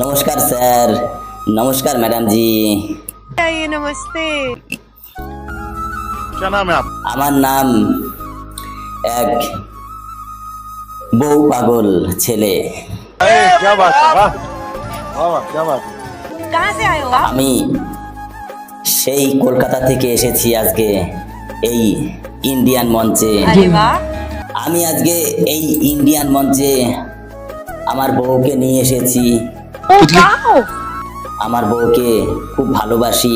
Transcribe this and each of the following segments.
নমস্কার স্যার নমস্কার ম্যাডাম জি आइए नमस्ते क्या नाम है आप আমার নাম এক বউ পাগল ছেলে अरे क्या बात है वाह वाह वाह क्या बात है कहाँ से आए हो आप আমি সেই কলকাতা থেকে এসেছি আজকে এই ইন্ডিয়ান মঞ্চে अरे वाह আমি আজকে এই ইন্ডিয়ান মঞ্চে আমার বউকে নিয়ে এসেছি আমার বউকে খুব ভালোবাসি।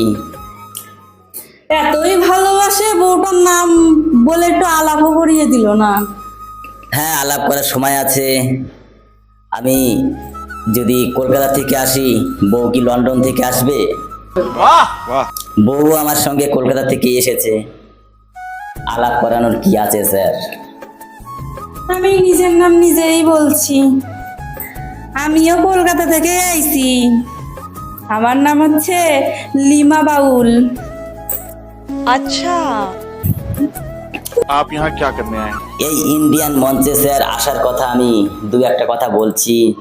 এতই ভালোবাসে বউটার নাম বলে একটু আলাপও করিয়ে দিল না। হ্যাঁ আলাপ করার সময় আছে। আমি যদি কলকাতা থেকে আসি বউ কি লন্ডন থেকে আসবে? বউ আমার সঙ্গে কলকাতা থেকে এসেছে। আলাপ করানোর কি আছে স্যার? আমি নিজের নাম নিজেই বলছি। আমিও কলকাতা থেকে আইছি। আমার নাম হচ্ছে লিমা বাউল। আচ্ছা। আপ ইহা কি করতে আয়ে? এই ইন্ডিয়ান মঞ্চে স্যার আসার কথা আমি দু একটা কথা বলছি।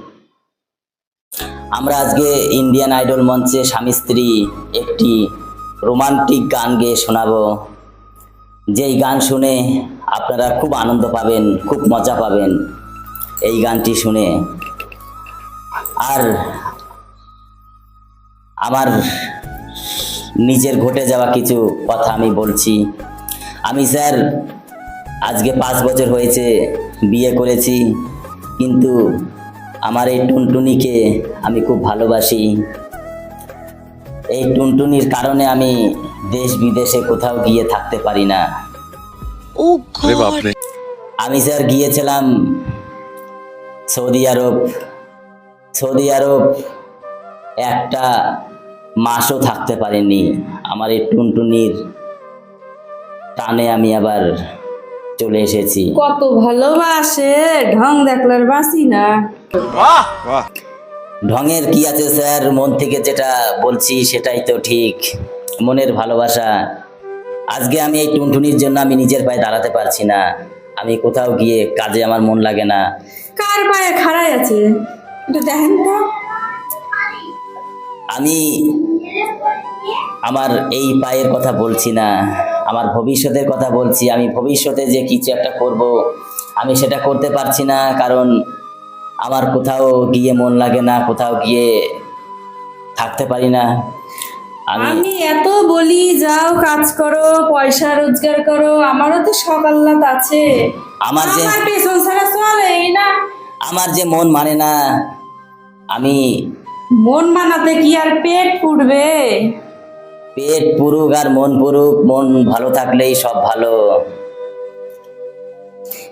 আমরা আজকে ইন্ডিয়ান আইডল মঞ্চে স্বামী স্ত্রী একটি রোমান্টিক গান গেয়ে শোনাবো। যেই গান শুনে আপনারা খুব আনন্দ পাবেন খুব মজা পাবেন। এই গানটি শুনে আর আমার নিজের ঘটে যাওয়া কিছু কথা আমি বলছি। আমি স্যার আজকে পাঁচ বছর হয়েছে বিয়ে করেছি কিন্তু আমার এই টুনটুনিকে আমি খুব ভালোবাসি। এই টুনটুনির কারণে আমি দেশ বিদেশে কোথাও গিয়ে থাকতে পারি না। আমি স্যার গিয়েছিলাম সৌদি আরব। সৌদি আরব একটা মাসও থাকতে পারিনি। আমার এই টুনটুনির টানে আমি আবার চলে এসেছি। কত ভালোবাসে ঢং দেখলার বাসি না। ঢঙের কি আছে স্যার? মন থেকে যেটা বলছি সেটাই তো ঠিক। মনের ভালোবাসা। আজকে আমি এই টুনটুনির জন্য আমি নিজের পায়ে দাঁড়াতে পারছি না। আমি কোথাও গিয়ে কাজে আমার মন লাগে না। কার পায়ে খাড়াই আছে? একটু দেখেন তো। আমি আমার এই পায়ের কথা বলছি না আমার ভবিষ্যতের কথা বলছি আমি ভবিষ্যতে যে কিছু একটা করব আমি সেটা করতে পারছি না কারণ আমার কোথাও গিয়ে মন লাগে না কোথাও গিয়ে থাকতে পারি না। আমি এত বলি যাও কাজ করো পয়সা রোজগার করো আমারও তো সকাল আছে। আমার যে পেছন ছাড়া না। আমার যে মন মানে না আমি মন মানাতে কি আর পেট পুড়বে? পেট পুরুক আর মন পুরুক মন ভালো থাকলেই সব ভালো।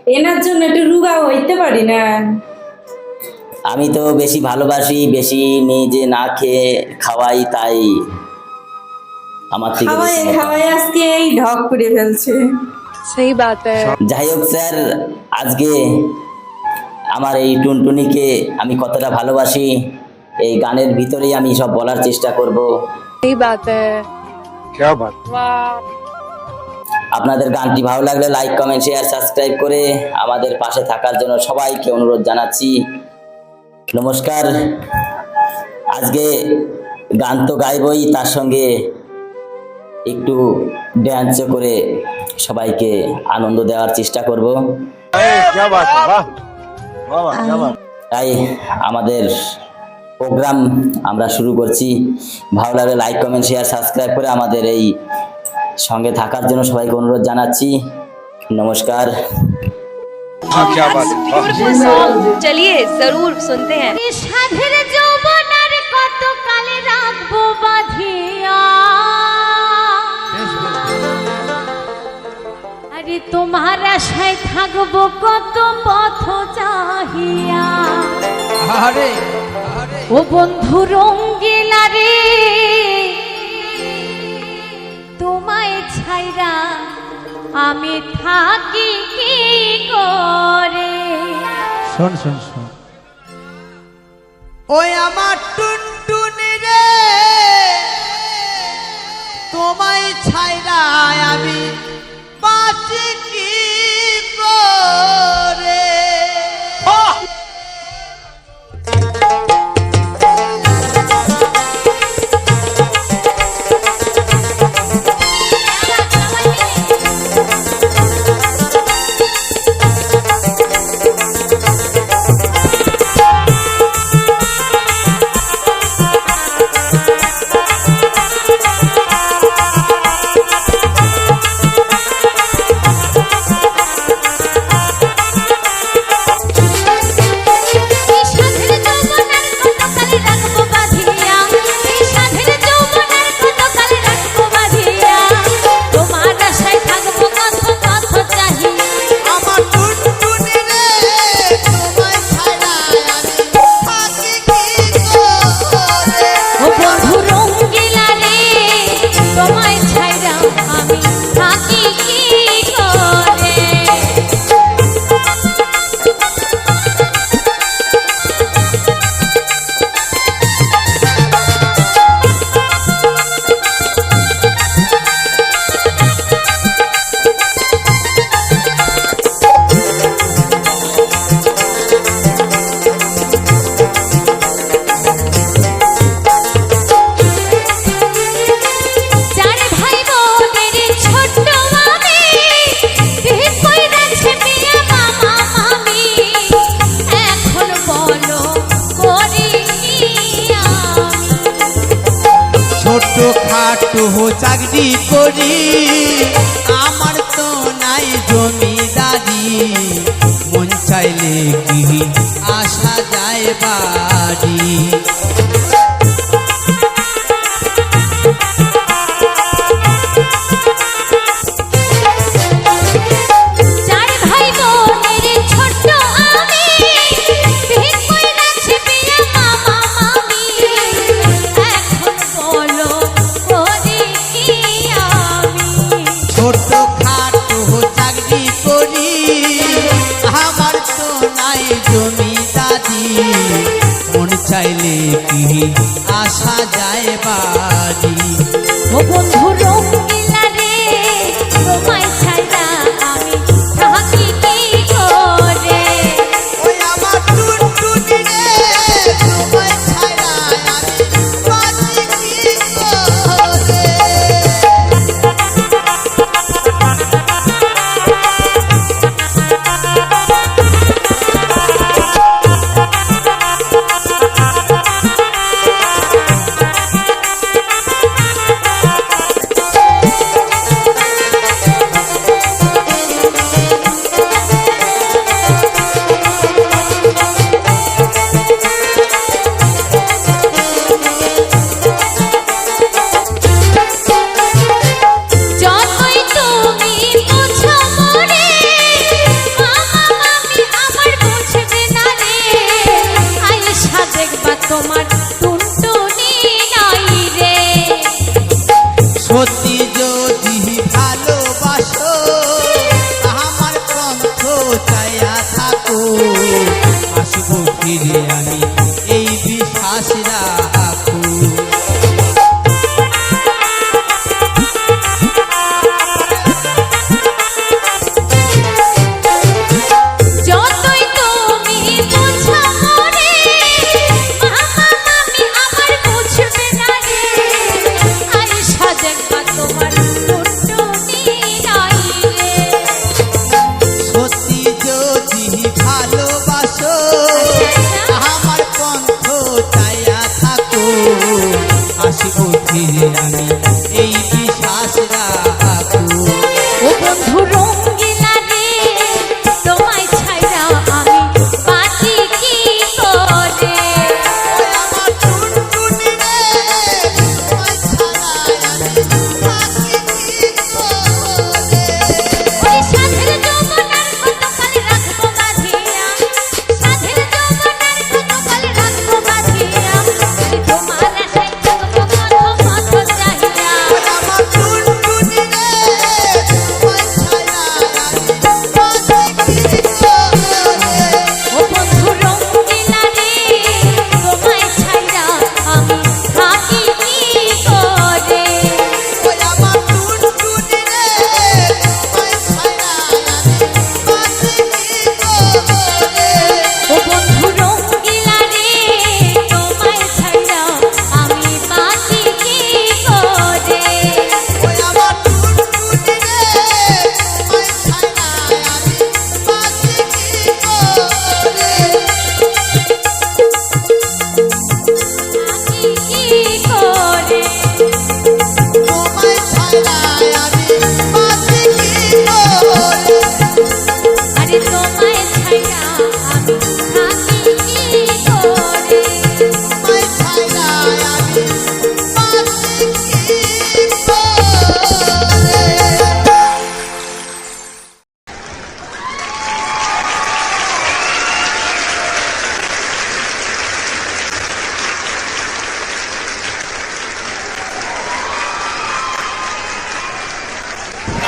এনার জন্য একটু রুগা হইতে পারি না। আমি তো বেশি ভালোবাসি বেশি নিজে না খেয়ে খাওয়াই তাই। আমার থেকে খাওয়াই খাওয়াই আজকে এই ঢক করে ফেলছে। সেই বাত। যাই হোক স্যার আজকে আমার এই টুনটুনিকে আমি কতটা ভালোবাসি এই গানের ভিতরেই আমি সব বলার চেষ্টা করব। আপনাদের গানটি ভালো লাগলে লাইক কমেন্ট শেয়ার সাবস্ক্রাইব করে আমাদের পাশে থাকার জন্য সবাইকে অনুরোধ জানাচ্ছি। নমস্কার। আজকে গান তো গাইবই তার সঙ্গে একটু ড্যান্সও করে সবাইকে আনন্দ দেওয়ার চেষ্টা করব। তাই আমাদের প্রোগ্রাম আমরা শুরু করছি। ভালো লাগলে লাইক কমেন্ট শেয়ার সাবস্ক্রাইব করে আমাদের এই সঙ্গে থাকার জন্য সবাইকে অনুরোধ জানাচ্ছি। নমস্কার। হ্যাঁ, চলিয়ে জরুর শুনতে হ্যাঁ। তোমার আশায় থাকব কত পথ চাহিয়া। ও বন্ধু রঙ্গিলা রে তোমায় ছাইরা আমি থাকি কি করে? শোন শোন শোন। ওই আমার টুনটুনি রে তোমায় ছাইরা আমি বাঁচি কি খাটো চাকরি করি। আমার তো নাই জমিদারি। মন চাইলে কি আসা যায় বাড়ি। আসা যায় বাড়ি ও বন্ধু আসব ফিরে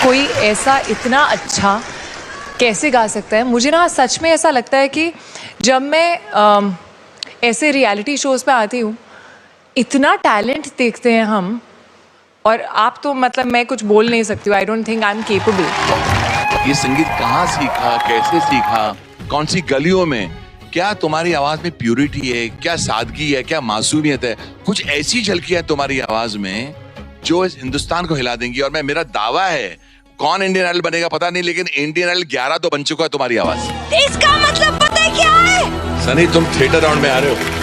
कोई ऐसा इतना अच्छा कैसे गा सकता है? मुझे ना सच में ऐसा लगता है कि जब मैं अम, ऐसे रियलिटी शोज़ पे आती हूँ इतना टैलेंट देखते हैं हम और आप तो मतलब मैं कुछ बोल नहीं सकती हूँ। I don't think I am capable ये संगीत कहाँ सीखा? कैसे सीखा? कौन सी गलियों में? क्या तुम्हारी आवाज़ में प्यूरिटी है? क्या सादगी है? क्या मासूमियत है? कुछ ऐसी झलकियाँ तुम्हारी आवाज़ में जो इस हिंदुस्तान को हिला देंगी। और मैं मेरा दावा है कौन इंडियन आइडल बनेगा पता नहीं लेकिन इंडियन आइडल 11 तो बन चुका है तुम्हारी आवाज़। इसका मतलब पता है क्या है? सनी तुम थिएटर राउंड में आ रहे हो।